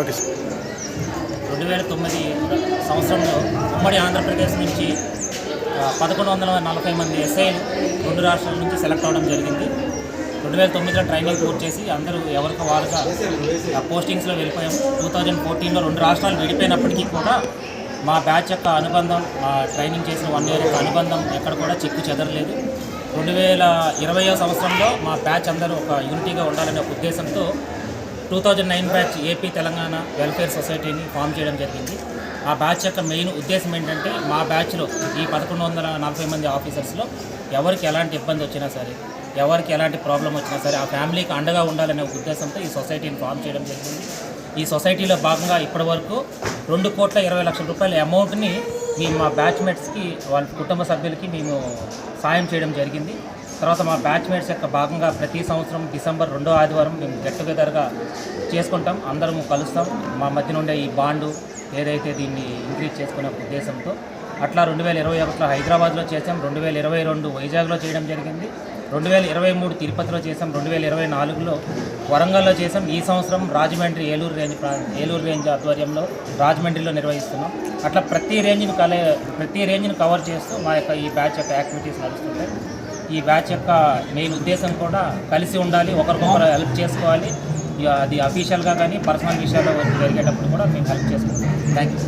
Okay sir. రెండు వేల తొమ్మిది సంవత్సరంలో ఉమ్మడి ఆంధ్రప్రదేశ్ నుంచి పదకొండు వందల నలభై మంది ఎస్ఐలు రెండు రాష్ట్రాల నుంచి సెలెక్ట్ అవ్వడం జరిగింది. రెండు వేల తొమ్మిదిలో ట్రైనింగ్ పూర్తి చేసి అందరూ ఎవరికి వారుగా ఆ పోస్టింగ్స్లో వెళ్ళిపోయాం. టూ థౌజండ్ ఫోర్టీన్లో రెండు రాష్ట్రాలు విడిపోయినప్పటికీ కూడా మా బ్యాచ్ యొక్క అనుబంధం మా ట్రైనింగ్ చేసిన వన్ ఇయర్ యొక్క అనుబంధం ఎక్కడ కూడా చెక్కు చెదరలేదు. రెండు వేల ఇరవయో సంవత్సరంలో మా బ్యాచ్ అందరూ ఒక యూనిటీగా ఉండాలనే ఉద్దేశంతో two thousand nine batch AP Telangana welfare సొసైటీని ఫామ్ చేయడం జరిగింది. ఆ బ్యాచ్ యొక్క మెయిన్ ఉద్దేశం ఏంటంటే మా బ్యాచ్లో ఈ పదకొండు వందల నలభై మంది ఆఫీసర్స్లో ఎవరికి ఎలాంటి ఇబ్బంది వచ్చినా సరే ఎవరికి ఎలాంటి ప్రాబ్లం వచ్చినా సరే ఆ ఫ్యామిలీకి అండగా ఉండాలనే ఉద్దేశంతో ఈ సొసైటీని ఫామ్ చేయడం జరిగింది. ఈ సొసైటీలో భాగంగా ఇప్పటివరకు రెండు కోట్ల ఇరవై లక్షల రూపాయల అమౌంట్ని మేము మా బ్యాచ్మేట్స్కి వాళ్ళ కుటుంబ సభ్యులకి మేము సాయం చేయడం జరిగింది. తర్వాత మా బ్యాచ్మేట్స్ యొక్క భాగంగా ప్రతి సంవత్సరం డిసెంబర్ రెండో ఆదివారం మేము గెట్ టుగెదర్గా చేసుకుంటాం. అందరం కలుస్తాం. మా మధ్యన ఉండే ఈ బాండు ఏదైతే దీన్ని ఇంక్రీజ్ చేసుకునే ఉద్దేశంతో అట్లా రెండు వేల ఇరవై ఒకటిలో హైదరాబాద్లో చేసాం రెండు వేల ఇరవై రెండు వైజాగ్లో చేయడం జరిగింది. రెండు వేల ఇరవై మూడు తిరుపతిలో చేసాం రెండు వేల ఇరవై నాలుగులో వరంగల్లో చేసాం ఈ సంవత్సరం రాజమండ్రి ఏలూరు రేంజ్ ప్రా- ఏలూరు రేంజ్ ఆధ్వర్యంలో రాజమండ్రిలో నిర్వహిస్తున్నాం. అట్లా ప్రతి రేంజ్ని కలే ప్రతి రేంజ్ని కవర్ చేస్తూ మా యొక్క ఈ బ్యాచ్ యొక్క యాక్టివిటీస్ నడుస్తుంటాయి. ఈ బ్యాచ్ యొక్క మెయిన్ ఉద్దేశం కూడా కలిసి ఉండాలి ఒకరికొకరు హెల్ప్ చేసుకోవాలి. ఇక అది అఫీషియల్గా కానీ పర్సనల్ విషయాల్లో జరిగేటప్పుడు కూడా మేము హెల్ప్ చేసుకుంటాం. Thank you